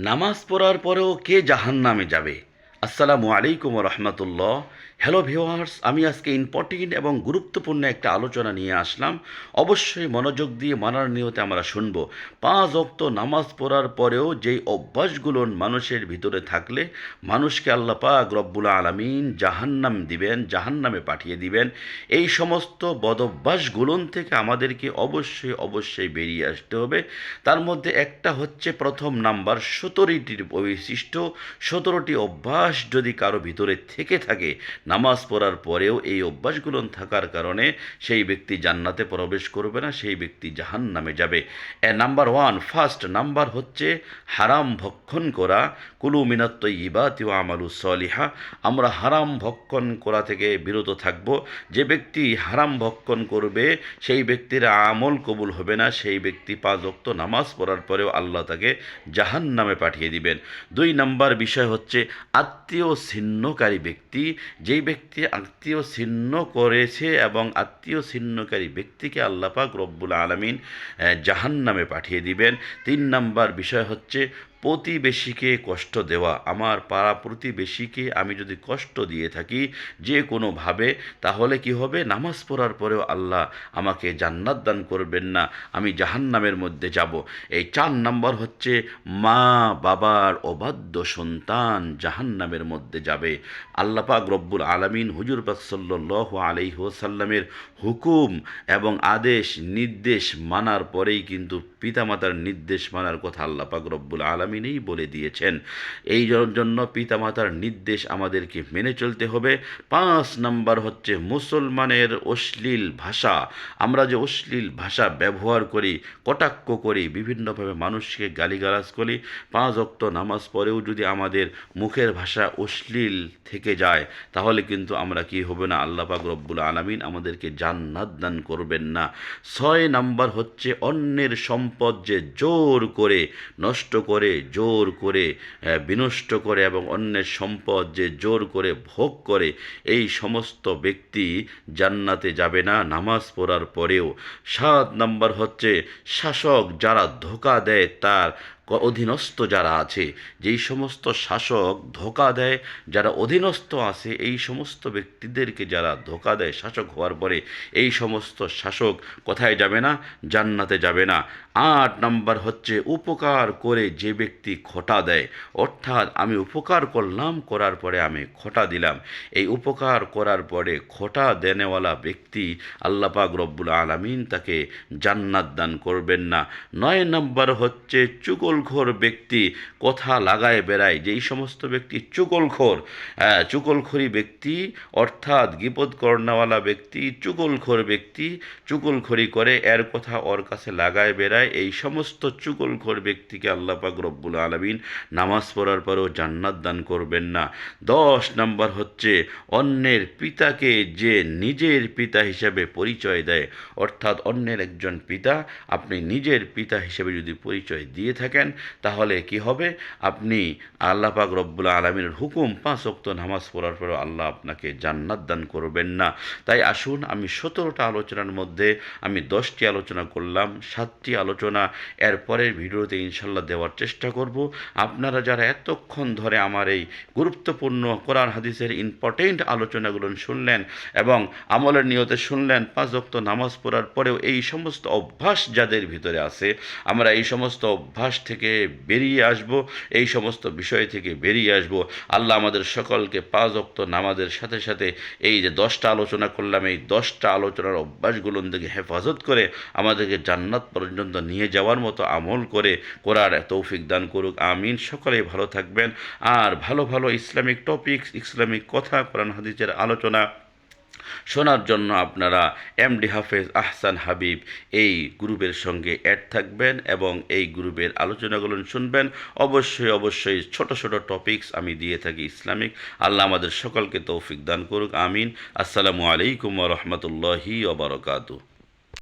নামাজ পড়ার পরেও কে জাহান্নামে যাবে? আসসালামু আলাইকুম রহমতুল্লাহ। হ্যালো ভিওয়ার্স আমি আজকে ইম্পর্টেন্ট এবং গুরুত্বপূর্ণ একটা আলোচনা নিয়ে আসলাম। অবশ্যই মনোযোগ দিয়ে মানার নিয়তে আমরা শুনব। পাঁচ অক্ত নামাজ পড়ার পরেও যেই অভ্যাসগুলো মানুষের ভিতরে থাকলে, মানুষকে আল্লাহ পাক রব্বুল আলমিন জাহান্নাম দিবেন, জাহান্নামে পাঠিয়ে দিবেন। এই সমস্ত বদভ্যাসগুলোন থেকে আমাদেরকে অবশ্যই অবশ্যই বেরিয়ে আসতে হবে। তার মধ্যে একটা হচ্ছে প্রথম নাম্বার সতেরোটির বৈশিষ্ট্য, সতেরোটি অভ্যাস যদি কারও ভিতরে থেকে থাকে, নামাজ পড়ার পরেও এই অভ্যাসগুলো থাকার কারণে সেই ব্যক্তি জান্নাতে প্রবেশ করবে না, সেই ব্যক্তি জাহান নামে যাবে। এ নাম্বার ওয়ান, ফার্স্ট নাম্বার হচ্ছে হারাম ভক্ষণ করা। কুলু মিনাত্ত ইবাতি ও আমালু সলিহা। আমরা হারাম ভক্ষণ করা থেকে বিরত থাকব। যে ব্যক্তি হারাম ভক্ষণ করবে, সেই ব্যক্তির আমল কবুল হবে না। সেই ব্যক্তি পাঁচ অক্ত নামাজ পড়ার পরেও আল্লাহ তাকে জাহান নামে পাঠিয়ে দিবেন। দুই নাম্বার বিষয় হচ্ছে আত্মীয় ছিন্নকারী ব্যক্তি, যেই ব্যক্তি আত্মীয় ছিন্ন করেছে এবং আত্মীয় ছিন্নকারী ব্যক্তিকে আল্লাপাক রব্বুল আলমিন জাহান নামে পাঠিয়ে দিবেন। তিন নাম্বার বিষয় হচ্ছে প্রতিবেশীকে কষ্ট দেওয়া, আমার পাড়া প্রতিবেশীকে আমি যদি কষ্ট দিয়ে থাকি যে কোনোভাবে, তাহলে কি হবে? নামাজ পড়ার পরেও আল্লাহ আমাকে জান্নাত দান করবেন না, আমি জাহান্নামের মধ্যে যাব। এই চার নাম্বার হচ্ছে, মা বাবার অবাধ্য সন্তান জাহান্নামের মধ্যে যাবে। আল্লাপাক রব্বুল আলমিন হুজুর পাক সাল্লাহ আলাইহসাল্লামের হুকুম এবং আদেশ, নির্দেশ মানার পরেই কিন্তু পিতামাতার নির্দেশ মানার কথা আল্লাপাক রব্বুল আলমিনেই বলে দিয়েছেন। এই জন্য পিতামাতার নির্দেশ আমাদেরকে মেনে চলতে হবে। পাঁচ নাম্বার হচ্ছে মুসলমানের অশ্লীল ভাষা। আমরা যে অশ্লীল ভাষা ব্যবহার করি, কটাক্ষ করি, বিভিন্নভাবে মানুষকে গালিগালাজ করি, পাঁচ অক্ত নামাজ পরেও যদি আমাদের মুখের ভাষা অশ্লীল থেকে যায়, তাহলে কিন্তু আমরা কি হবে না? আল্লাপাক রব্বুল আলমিন আমাদেরকে জান্নাত দান করবেন না। ছয় নাম্বার হচ্ছে অন্যের সম্পদ যে জোর করে, নষ্ট করে জোর করে বিনষ্ট করে এবং অন্যের সম্পদ যে জোর করে ভোগ করে, এই সমস্ত ব্যক্তি জান্নাতে যাবে না, নামাজ পড়ার পরেও। সাত নম্বর হচ্ছে, শাসক যারা ধোকা দেয় তার অধীনস্থ যারা আছে, যেই সমস্ত শাসক ধোকা দেয়, যারা অধীনস্থ আছে, এই সমস্ত ব্যক্তিদেরকে যারা ধোকা দেয় শাসক হওয়ার পরে, এই সমস্ত শাসক কোথায় যাবে না? জান্নাতে যাবে না। আট নাম্বার হচ্ছে, উপকার করে যে ব্যক্তি খোটা দেয়, অর্থাৎ আমি উপকার করলাম, করার পরে আমি খোটা দিলাম। এই উপকার করার পরে খোটা দেনেওয়ালা ব্যক্তি আল্লাপাক রব্বুল আলমিন তাকে জান্নাত দান করবেন না। নয় নাম্বার হচ্ছে চুগলখোর ব্যক্তি কথা লাগায় বেড়ায় যেই সমস্ত ব্যক্তি চুগলখোর। হ্যাঁ চুগলখোরি ব্যক্তি অর্থাৎ গিপদ কর্ণাওয়ালা ব্যক্তি, চুগলখোর ব্যক্তি চুগলখড়ি করে, এর কথা ওর কাছে লাগায় বেড়ায়। এই সমস্ত চুগলখোর ব্যক্তিকে আল্লাহ পাক রব্বুল আলমিন নামাজ পড়ার পরেও জান্নাত দান করবেন না। দশ নম্বর হচ্ছে, অন্যের পিতাকে যে নিজের পিতা হিসাবে পরিচয় দেয়, অর্থাৎ অন্যের একজন পিতা, আপনি নিজের পিতা হিসেবে যদি পরিচয় দিয়ে থাকেন তাহলে কি হবে? আপনি আল্লাহ পাক রব্বুল আলমিনের হুকুম, পাঁচ অক্ত নামাজ পড়ার পরেও আল্লাহ আপনাকে জান্নাত দান করবেন না। তাই আসুন, আমি সতেরোটা আলোচনার মধ্যে আমি দশটি আলোচনা করলাম, সাতটি আলোচনা এর পরের ভিডিওতে ইনশাল্লাহ দেওয়ার চেষ্টা করব। আপনারা যারা এতক্ষণ ধরে আমার এই গুরুত্বপূর্ণ কোরআন হাদিসের ইম্পর্টেন্ট আলোচনাগুলো শুনলেন এবং আমলের নিয়তে শুনলেন, পাঁচ অক্ত নামাজ পড়ার পরেও এই সমস্ত অভ্যাস যাদের ভিতরে আছে, আমরা এই সমস্ত অভ্যাস থেকে বেরিয়ে আসব, এই সমস্ত বিষয় থেকে বেরিয়ে আসব। আল্লাহ আমাদের সকলকে পাঁচ অক্ত নামাজের সাথে সাথে এই যে দশটা আলোচনা করলাম, এই দশটা আলোচনার অভ্যাসগুলো থেকে হেফাজত করে আমাদেরকে জান্নাত পর্যন্ত নিয়ে যাওয়ার মতো আমল করে করার তৌফিক দান করুক। আমিন। সকলেই ভালো থাকবেন। আর ভালো ভালো ইসলামিক টপিকস ইসলামিক কথা, কোরআন, হাদিসের আলোচনা শোনার জন্য আপনারা এমডি হাফেজ আহসান হাবিব এই গ্রুপের সঙ্গে অ্যাড থাকবেন এবং এই গ্রুপের আলোচনাগুলো শুনবেন। অবশ্যই অবশ্যই ছোট ছোট টপিকস আমি দিয়ে থাকি ইসলামিক। আল্লাহ আমাদের সকলকে তৌফিক দান করুক, আমিন। আসসালামু আলাইকুম রহমতুল্লাহি ওবরকাতু